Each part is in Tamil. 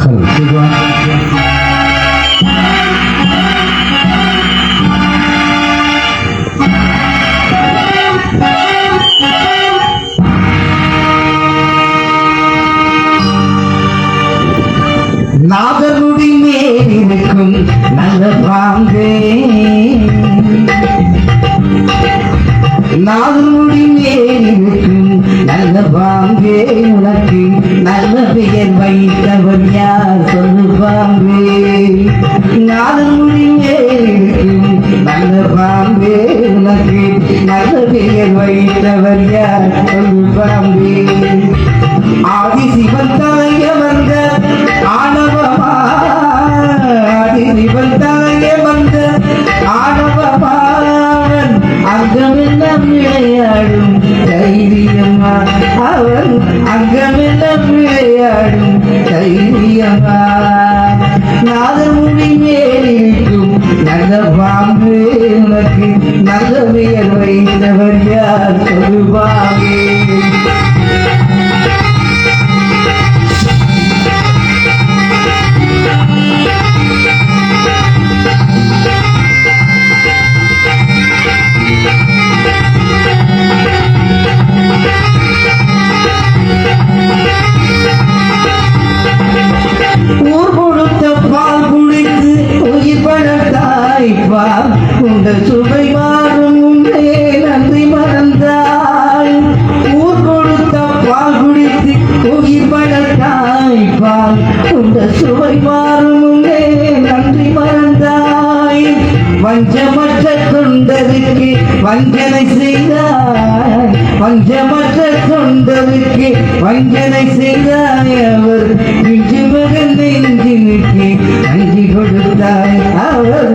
很悲观。நாதனுடி கேக்குதா நாதனுடி மேலிருக்கும் நல்ல பாங்கே நல்ல உனக்கு நல்ல பெயர் வைத்தவன் யார் சொல்லு பாங்கே நாதனுடி மேலிருக்கும் நல்ல பாம்பே உனக்கு நல்ல பெயர் வைத்தவர் யார் சொல்லு பாங்கே ஆதி சிவன் தலைய வந்த ஆணவமா ஆதி சிவன் தலைய வந்த ஆணவமாவன் அங்கமெல்லாம் விளையாடும் தைரியமா அவன் அங்கமெல்லாம் விளையாடும் தைரியமா நாதமுடி மேலிருக்கும் நல்ல பாம்பு உனக்கு நல்ல பெயர் வைத்தவர் யார் சொல்லுவாங்க உண்ட சுவை மாறும் உண்டே நன்றி மறந்தாய். ஊர் கொடுத்த பால் குடித்து உயிர் பழத்தாய். பால் உண்ட சுவை மாறும் உண்டே நன்றி மறந்தாய். வஞ்சமற்ற தொண்டருக்கு வஞ்சனை செய்தாய். வஞ்சமற்ற தொண்டருக்கு வஞ்சனை செய்தாய் அவர். நெஞ்சு மகன் நெஞ்சினுக்கு நன்றி கொடுத்தாய். அவர்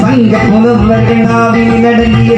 சங்க முதல்வர் நாவில் அடங்கிய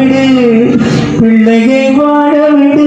വാഴവിട് പിള്ളയെ വാഴവിട്